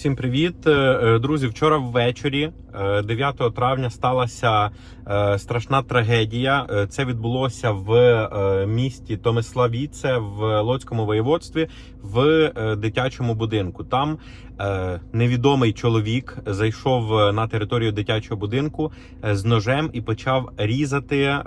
Всім привіт, Е, е, друзі. Вчора ввечері, е, 9 травня, сталася е, страшна трагедія. Е, Це відбулося в е, місті Томиславіце в Лоцькому воєводстві в е, дитячому будинку. Там е, невідомий чоловік зайшов е, на територію дитячого будинку е, з ножем і почав різати е,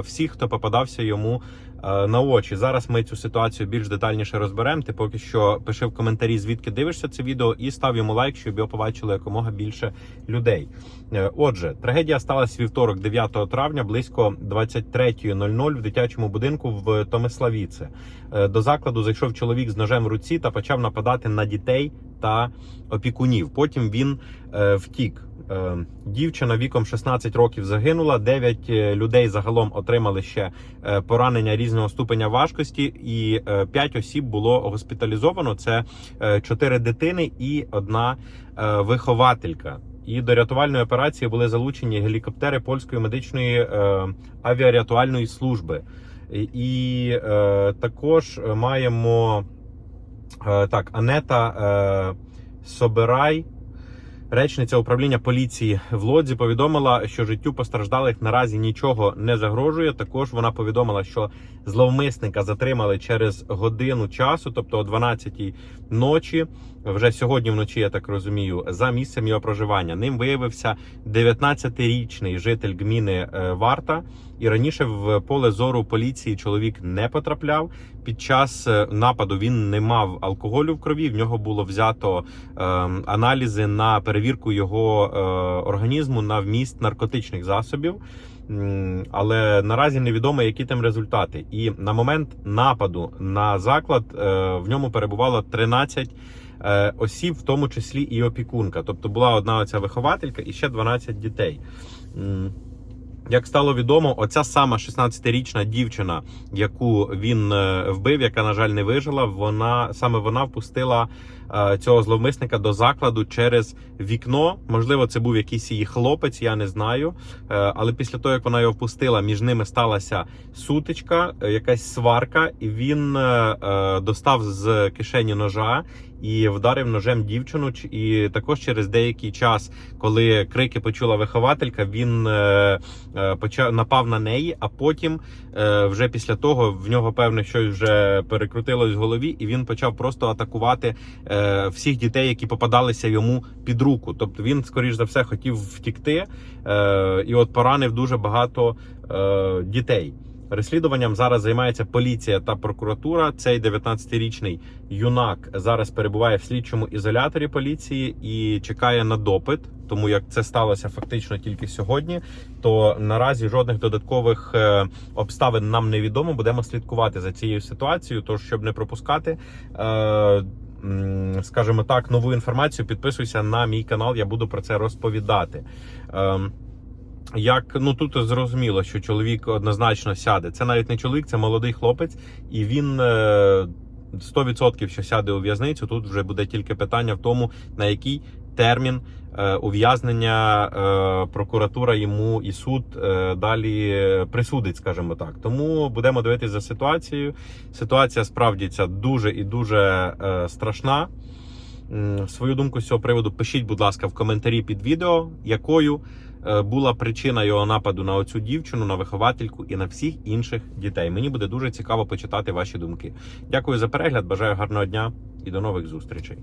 всіх, хто попадався йому е, на очі. Зараз ми цю ситуацію більш детальніше розберемо. Ти поки що пиши в коментарі, звідки дивишся це відео, і став йому лайк, щоб його побачило якомога більше людей. Е, Отже, трагедія сталася вівторок, 9 травня, близько 23.00 в дитячому будинку в Томиславіце. Е, До закладу зайшов чоловік з ножем в руці та почав нападати на дітей та опікунів. Потім він е, втік. Е, Дівчина віком 16 років загинула. 9 людей загалом отримали ще е, поранення різного ступеня важкості, і 5 осіб було госпіталізовано. Це 4 дитини і одна е, вихователька. І до рятувальної операції були залучені гелікоптери польської медичної е, авіарятувальної служби. І, е, також маємо е, так, Анета е, Собирай. Речниця управління поліції в Лодзі повідомила, що життю постраждалих наразі нічого не загрожує. Також вона повідомила, що зловмисника затримали через годину часу, тобто о 12-й ночі. Вже сьогодні вночі, я так розумію, за місцем його проживання. Ним виявився 19-річний житель гміни е, Варта. І раніше в поле зору поліції чоловік не потрапляв. Під час е, нападу він не мав алкоголю в крові. В нього було взято е, аналізи на перевірку його е, організму на вміст наркотичних засобів. Але наразі невідомо, які там результати. І на момент нападу на заклад е, в ньому перебувало 13 е, осіб, в тому числі і опікунка. Тобто була одна оця вихователька і ще 12 дітей. Як стало відомо, оця сама 16-річна дівчина, яку він е, вбив, яка на жаль не вижила, вона саме вона впустила е, цього зловмисника до закладу через вікно. Можливо, це був якийсь її хлопець, я не знаю. Е, Але після того, як вона його впустила, між ними сталася сутичка, якась сварка, і він достав з кишені ножа і вдарив ножем дівчину. І також через деякий час, коли крики почула вихователька, він е, е, почав напав на неї. А потім, е, вже після того, в нього певне щось вже перекрутилось в голові, і він почав просто атакувати всіх дітей, які попадалися йому під руку. Тобто він, скоріш за все, хотів втікти, і от поранив дуже багато дітей. Розслідуванням зараз займається поліція та прокуратура. Цей 19-річний юнак зараз перебуває в слідчому ізоляторі поліції і чекає на допит. Тому як це сталося фактично тільки сьогодні, то наразі жодних додаткових е, обставин нам невідомо. Будемо слідкувати за цією ситуацією. Тож, щоб не пропускати. Е, Скажімо так, нову інформацію підписуйся на мій канал. Я буду про це розповідати. Як ну тут зрозуміло, що чоловік однозначно сяде. Це навіть не чоловік, це молодий хлопець, і він е, 100% що сяде у в'язницю. Тут вже буде тільки питання в тому, на який термін е, ув'язнення е, прокуратура йому і суд е, далі присудить, скажімо так. Тому будемо дивитися за ситуацією. Ситуація справді ця дуже і дуже е, страшна. Свою думку з цього приводу пишіть, будь ласка, в коментарі під відео, якою е, була причина його нападу на оцю дівчину, на виховательку і на всіх інших дітей. Мені буде дуже цікаво почитати ваші думки. Дякую за перегляд, бажаю гарного дня і до нових зустрічей.